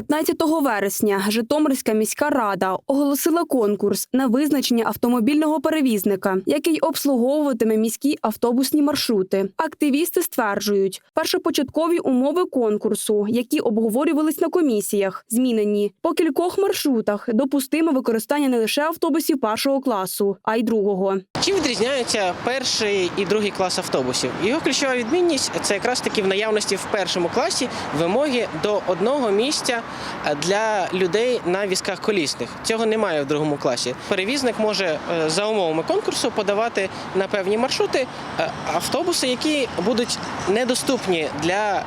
15 вересня Житомирська міська рада оголосила конкурс на визначення автомобільного перевізника, який обслуговуватиме міські автобусні маршрути. Активісти стверджують, першопочаткові умови конкурсу, які обговорювались на комісіях, змінені по кількох маршрутах. Допустимо використання не лише автобусів першого класу, а й другого. Чим відрізняються перший і другий клас автобусів? Його ключова відмінність це якраз таки в наявності в першому класі вимоги до одного місця для людей на візках колісних. Цього немає в другому класі. Перевізник може е, за умовами конкурсу подавати на певні маршрути е, автобуси, які будуть недоступні для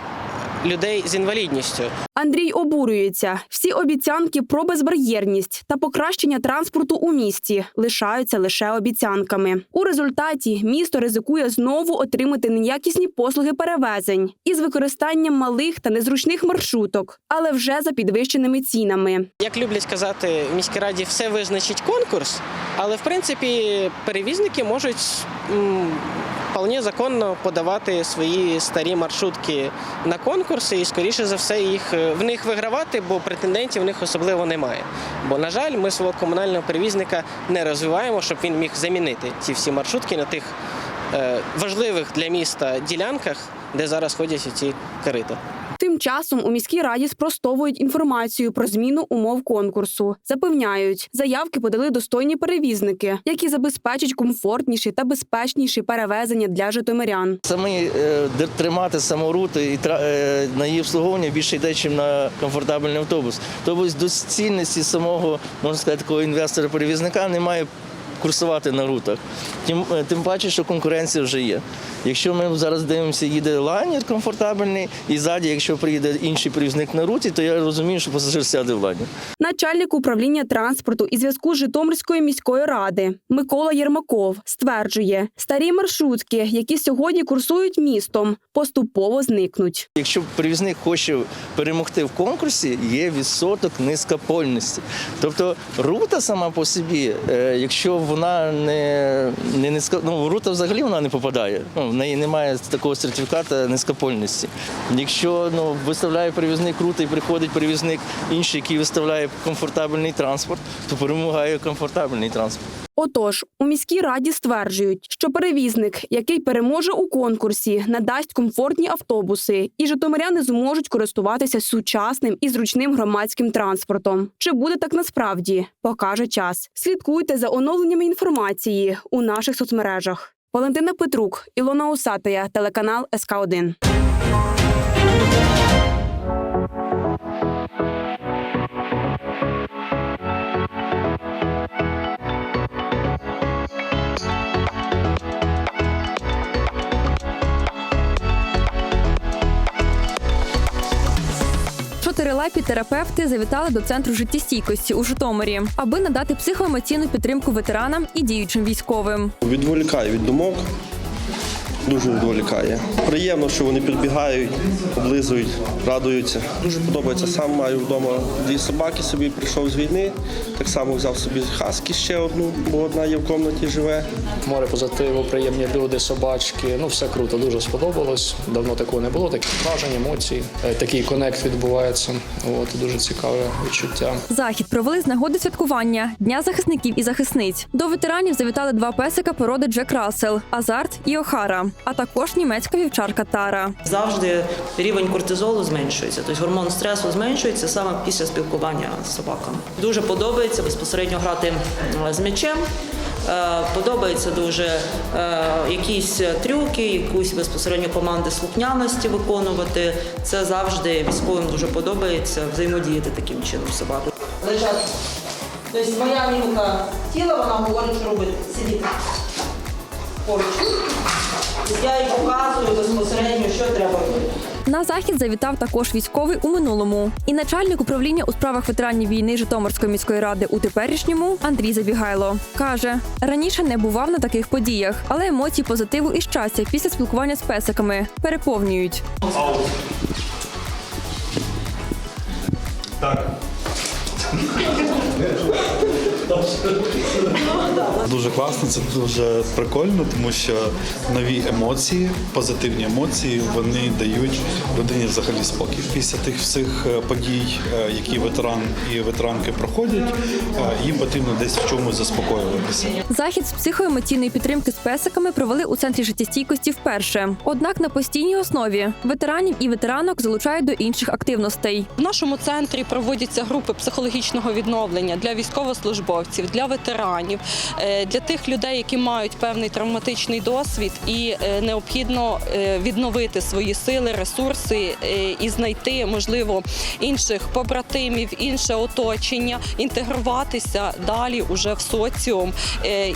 людей з інвалідністю. Андрій обурюється. Всі обіцянки про безбар'єрність та покращення транспорту у місті лишаються лише обіцянками. У результаті місто ризикує знову отримати неякісні послуги перевезень із використанням малих та незручних маршруток, але вже за підвищеними цінами. Як люблять казати в міській раді, все визначить конкурс, але в принципі перевізники можуть вполне законно подавати свої старі маршрутки на конкурси і, скоріше за все, їх е, в них вигравати, бо претендентів в них особливо немає. Бо, на жаль, ми свого комунального перевізника не розвиваємо, щоб він міг замінити ці всі маршрутки на тих е, важливих для міста ділянках, де зараз ходять ці корита. Тим часом у міській раді спростовують інформацію про зміну умов конкурсу. Запевняють, заявки подали достойні перевізники, які забезпечать комфортніші та безпечніші перевезення для житомирян. Саме е, тримати саморуту і тра- е, на її обслуговування більше йде, ніж на комфортабельний автобус. Тобто доцільності самого, можна сказати, такого інвестора-перевізника немає курсувати на рутах. Тим, е, тим паче, що конкуренція вже є. Якщо ми зараз дивимося, їде лайнер комфортабельний, і ззаді, якщо приїде інший перевізник на руті, то я розумію, що пасажир сяде в лайнер. Начальник управління транспорту і зв'язку Житомирської міської ради Микола Єрмаков стверджує, старі маршрутки, які сьогодні курсують містом, поступово зникнуть. Якщо перевізник хоче перемогти в конкурсі, є відсоток низькопольності. Тобто рута сама по собі, е, якщо вона не, не низько, ну рута взагалі вона не попадає. Ну, в неї немає такого сертифіката низькопольності. Якщо ну, виставляє перевізник рута і приходить перевізник інший, який виставляє комфортабельний транспорт, то перемагає комфортабельний транспорт. Отож, у міській раді стверджують, що перевізник, який переможе у конкурсі, надасть комфортні автобуси, і житомиряни зможуть користуватися сучасним і зручним громадським транспортом. Чи буде так насправді, покаже час. Слідкуйте за оновленнями інформації у наших соцмережах. Валентина Петрук, Ілона Усатая, телеканал СК 1 Чотирилапі терапевти завітали до центру життєстійкості у Житомирі, аби надати психоемоційну підтримку ветеранам і діючим військовим. Відволікає від думок. Дуже відволікає. Приємно, що вони підбігають, облизують, радуються. Дуже подобається. Сам маю вдома дві собаки собі прийшов з війни. Так само взяв собі хаски ще одну, бо одна є в кімнаті живе. Море позитиву, приємні люди, собачки. Ну все круто, дуже сподобалось. Давно такого не було. Такі враження, емоції. Е, Такий конект відбувається. От дуже цікаве відчуття. Захід провели з нагоди святкування Дня захисників і захисниць. До ветеранів завітали два песика породи Джек Рассел – Азарт і Охара, а також німецька вівчарка Тара. завжди рівень кортизолу зменшується, тобто гормон стресу зменшується саме після спілкування з собаками. Дуже подобається безпосередньо грати з м'ячем. Е, Подобається дуже е, якісь трюки, якусь безпосередньо команди слухняності виконувати. Це завжди військовим дуже подобається взаємодіяти таким чином з собакою. Лежати. Тобто моя мімка тіла, вона говорить, що робити. Сидіти поруч. Я їй показую безпосередньо, що треба робити. На захід завітав також військовий у минулому. І начальник управління у справах ветеранів війни Житомирської міської ради у теперішньому Андрій Забігайло каже: раніше не бував на таких подіях, але емоції позитиву і щастя після спілкування з песиками переповнюють. Дуже класно, це дуже прикольно, тому що нові емоції, позитивні емоції, вони дають людині взагалі спокій. Після тих всіх е, подій, е, які ветеран і ветеранки проходять, е, їм потрібно десь в чомусь заспокоюватися. Захід з психоемоційної підтримки з песиками провели у центрі життєстійкості вперше. Однак на постійній основі ветеранів і ветеранок залучають до інших активностей. В нашому центрі проводяться групи психологічного відновлення для військовослужбовців, для ветеранів, е, для тих людей, які мають певний травматичний досвід, і е, необхідно е, відновити свої сили, ресурси і знайти, можливо, інших побратимів, інше оточення, інтегруватися далі уже в соціум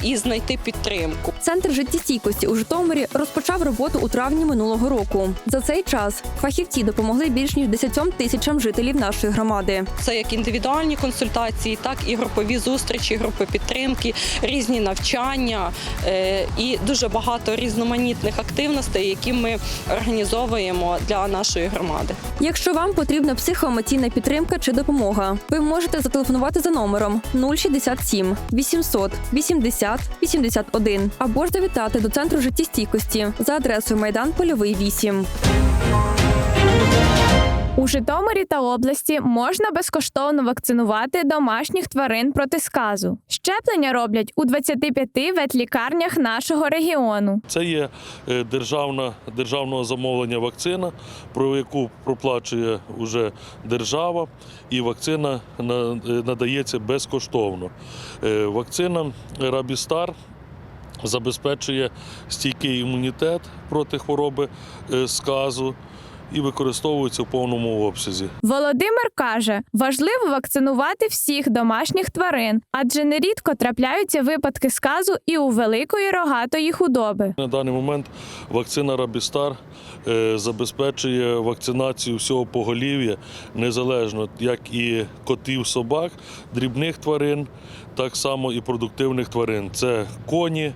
і знайти підтримку. Центр життєстійкості у Житомирі розпочав роботу у травні минулого року. За цей час фахівці допомогли більш ніж 10 тисячам жителів нашої громади. Це як індивідуальні консультації, так і групові зустрічі, групи підтримки, різні навчання е, і дуже багато різноманітних активностей, які ми організовуємо для нашої громади. Якщо вам потрібна психоемоційна підтримка чи допомога, ви можете зателефонувати за номером 067 800 80 81 або ж завітати до центру життєстійкості за адресою Майдан Польовий 8. У Житомирі та області можна безкоштовно вакцинувати домашніх тварин проти сказу. Щеплення роблять у 25 ветлікарнях нашого регіону. Це є е, державна, державного замовлення вакцина, про яку проплачує вже держава, і вакцина на- е, надається безкоштовно. Е, Вакцина Рабістар забезпечує стійкий імунітет проти хвороби сказу і використовується в повному обсязі. Володимир каже, важливо вакцинувати всіх домашніх тварин, адже нерідко трапляються випадки сказу і у великої рогатої худоби. На даний момент вакцина Рабістар е, забезпечує вакцинацію всього поголів'я незалежно як і котів, собак, дрібних тварин, так само і продуктивних тварин. Це коні,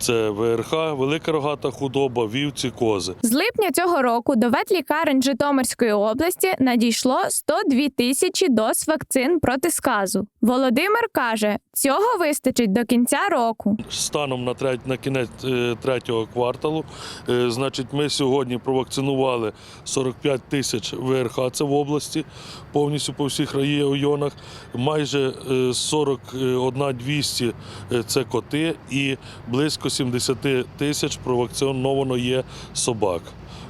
це ВРХ, велика рогата худоба, вівці, кози. З липня цього року до ветлікарень Житомирської області надійшло 102 тисячі доз вакцин проти сказу. Володимир каже, цього вистачить до кінця року. Станом на, треть, на кінець е, третього кварталу, е, значить, ми сьогодні провакцинували 45 тисяч ВРХ, це в області, повністю по всіх районах. Майже е, 41 200 – це коти і близько 70 тисяч провакциновано є собак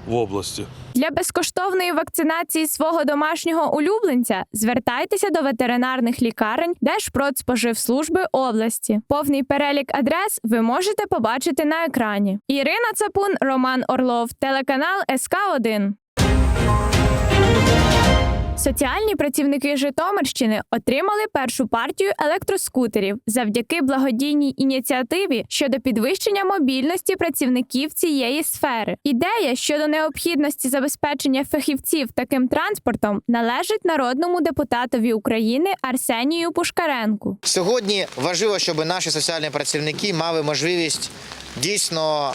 в області. Для безкоштовної вакцинації свого домашнього улюбленця звертайтеся до ветеринарних лікарень Держпродспоживслужби області. Повний перелік адрес ви можете побачити на екрані. Ірина Цапун, Роман Орлов, телеканал СК 1 Соціальні працівники Житомирщини отримали першу партію електроскутерів завдяки благодійній ініціативі щодо підвищення мобільності працівників цієї сфери. Ідея щодо необхідності забезпечення фахівців таким транспортом належить народному депутатові України Арсенію Пушкаренку. Сьогодні важливо, щоб наші соціальні працівники мали можливість дійсно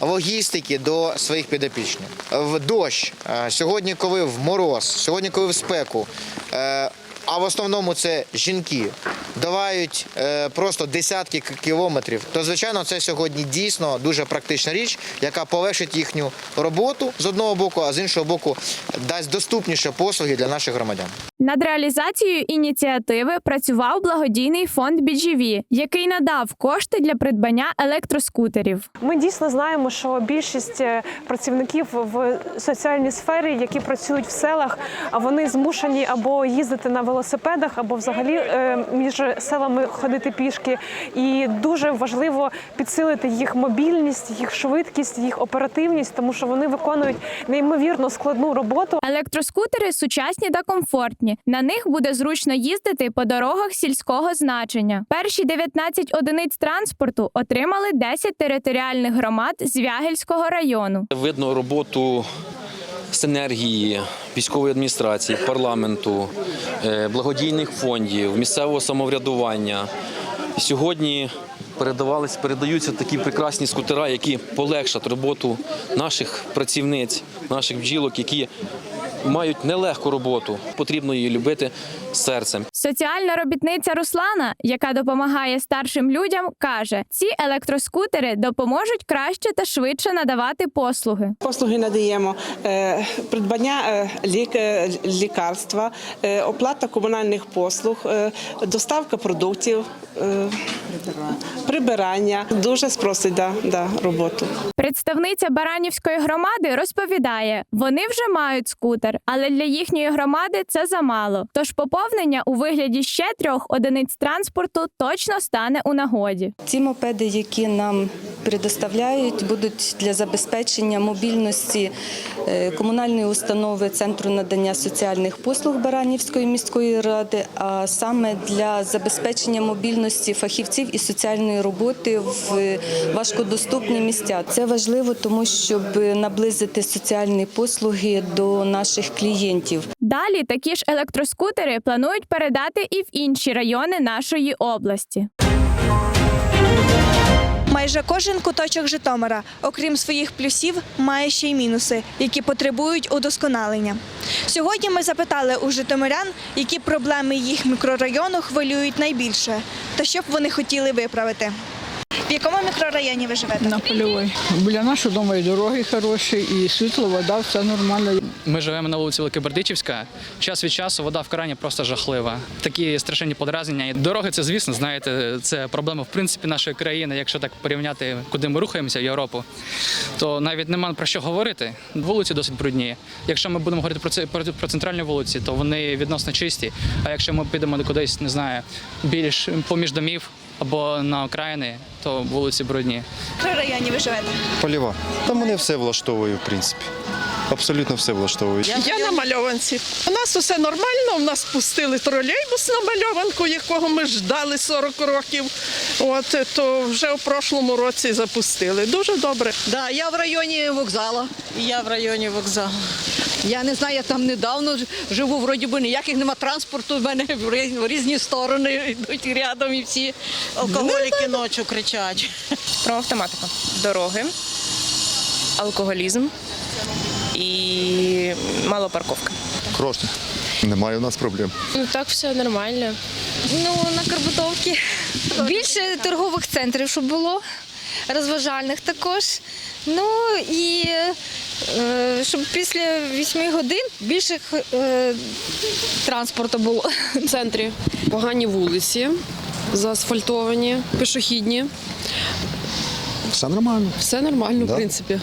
логістики до своїх підопічних. В дощ, е, сьогодні, коли в мороз, сьогодні, коли в спеку. е, А в основному це жінки долають е, просто десятки кілометрів. То звичайно, це сьогодні дійсно дуже практична річ, яка полегшить їхню роботу з одного боку, а з іншого боку дасть доступніше послуги для наших громадян. Над реалізацією ініціативи працював благодійний фонд BGV, який надав кошти для придбання електроскутерів. Ми дійсно знаємо, що більшість е, працівників в соціальній сфері, які працюють в селах, а вони змушені або їздити на велосипедах, або взагалі е, між селами ходити пішки. І дуже важливо підсилити їх мобільність, їх швидкість, їх оперативність, тому що вони виконують неймовірно складну роботу. Електроскутери сучасні та комфортні. На них буде зручно їздити по дорогах сільського значення. Перші 19 одиниць транспорту отримали 10 територіальних громад з Вягельського району. Видно роботу синергії військової адміністрації, парламенту, е, благодійних фондів, місцевого самоврядування. Сьогодні передавались, передаються такі прекрасні скутера, які полегшать роботу наших працівниць, наших бджілок, які мають нелегку роботу. Потрібно її любити серцем. Соціальна робітниця Руслана, яка допомагає старшим людям, каже: ці електроскутери допоможуть краще та швидше надавати послуги. Послуги надаємо е, придбання е, лік, е, лікарства, оплата комунальних послуг, доставка продуктів, прибирання. Дуже спростить да, да, роботу. Представниця Баранівської громади розповідає, вони вже мають скутер, але для їхньої громади це замало. Тож поповнення у вигляді ще трьох одиниць транспорту точно стане у нагоді. Ці мопеди, які нам предоставляють, будуть для забезпечення мобільності е, комунальної установи Центру надання соціальних послуг Баранівської міської ради, а саме для забезпечення мобільності фахівців і соціальної роботи в важкодоступні місця. Це важливо, тому щоб наблизити соціальні послуги до наших клієнтів. Далі такі ж електроскутери планують передати і в інші райони нашої області. Майже кожен куточок Житомира, окрім своїх плюсів, має ще й мінуси, які потребують удосконалення. Сьогодні ми запитали у житомирян, які проблеми їх мікрорайону хвилюють найбільше, та що б вони хотіли виправити. В якому мікрорайоні ви живете? На польовій. Біля нашого дому і дороги хороші, і світло, вода, все нормально. Ми живемо на вулиці Великобердичівська. Час від часу вода в крані просто жахлива. Такі страшенні подразнення. І Дороги це, звісно, знаєте, це проблема в принципі нашої країни. Якщо так порівняти, куди ми рухаємося в Європу, то навіть нема про що говорити. Вулиці досить брудні. Якщо ми будемо говорити про це про, про центральні вулиці, то вони відносно чисті. А якщо ми підемо кудись, не знаю, більш поміж домів або на окраїни, то вулиці брудні. В мікрорайоні ви живете? Поліва. Там мене все влаштовує, в принципі. Абсолютно все влаштовує. Я на мальованці. У нас усе нормально. У нас пустили тролейбус на мальованку, якого ми ждали 40 років. От то вже в прошлому році запустили. Дуже добре. Да, я в районі вокзалу. Я в районі вокзалу. Я не знаю, я там недавно живу, вроді би ніяких нема транспорту, в мене в різні, в різні сторони йдуть рядом і всі. Алкоголіки ночі кричать. Про автоматику. Дороги, алкоголізм і мало парковка. Хороше. Немає у нас проблем. Ну так все нормально. Ну, на Карбутовці. Більше торгових центрів, щоб було, розважальних також. Ну і щоб після 8 годин більше е, транспорту було. В центрі погані вулиці, заасфальтовані, пішохідні. Все нормально. Все нормально, Да. в принципі.